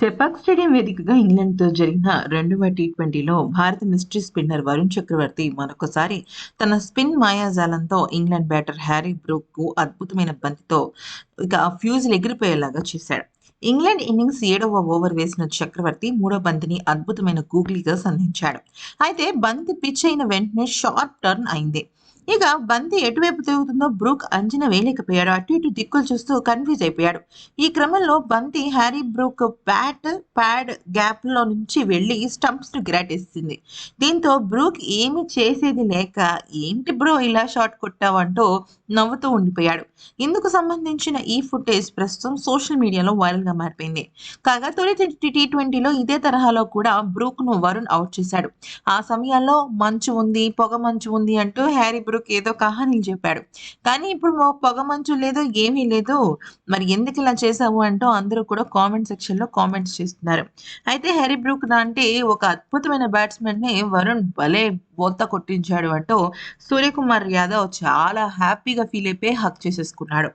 Chepauk stadium వేదికగా ఇంగ్లాండ్తో జరిగిన రెండవ టీ ట్వంటీలో భారత మిస్టరీ స్పిన్నర్ వరుణ్ చక్రవర్తి మరొకసారి తన స్పిన్ మాయాజాలంతో ఇంగ్లాండ్ బ్యాటర్ హ్యారీ బ్రూక్కు అద్భుతమైన బంతితో ఇక ఫ్యూజులు ఎగిరిపోయేలాగా చేశాడు. ఇంగ్లాండ్ ఇన్నింగ్స్ ఏడవ ఓవర్ వేసిన చక్రవర్తి మూడో బంతిని అద్భుతమైన గూగ్లీగా సంధించాడు. అయితే బంతి పిచ్ అయిన వెంటనే షార్ట్ టర్న్ అయింది. ఇక బంతి ఎటువైపు తిరుగుతుందో బ్రూక్ అంచనా వేయలేకపోయాడు. అటు ఇటు దిక్కులు చూస్తూ కన్ఫ్యూజ్ అయిపోయాడు. ఈ క్రమంలో బంతి హ్యారీ బ్రూక్ బ్యాట్ ప్యాడ్ గ్యాప్లో నుంచి వెళ్ళి స్టంప్స్ను గిరాటేసింది. దీంతో బ్రూక్ ఏమి చేసేది లేక ఏంటి బ్రో ఇలా షాట్ కొట్టావంటూ నవ్వుతూ ఉండిపోయాడు. ఇందుకు సంబంధించిన ఈ ఫుటేజ్ ప్రస్తుతం సోషల్ మీడియాలో వైరల్గా మారిపోయింది. కాగా తొలి టీ ట్వంటీలో ఇదే తరహాలో కూడా బ్రూక్ను వరుణ్ అవుట్ చేశాడు. ఆ సమయాల్లో మంచు ఉంది పొగ మంచు ఉంది అంటూ హ్యారీ బ్రూక్ ఏదో కహానీలు చెప్పాడు. కానీ ఇప్పుడు మొ- పొగ మంచు లేదు ఏమీ లేదు మరి ఎందుకు ఇలా చేసావు అంటూ అందరూ కూడా కామెంట్ సెక్షన్లో కామెంట్స్ చేస్తున్నారు. అయితే హ్యారీ బ్రూక్ లాంటి ఒక అద్భుతమైన బ్యాట్స్మెన్ని వరుణ్ భలే బోల్తా కొట్టించాడు అంటూ సూర్యకుమార్ యాదవ్ చాలా హ్యాపీగా ఫీల్ అయిపోయి హక్ చేసేసుకున్నాడు.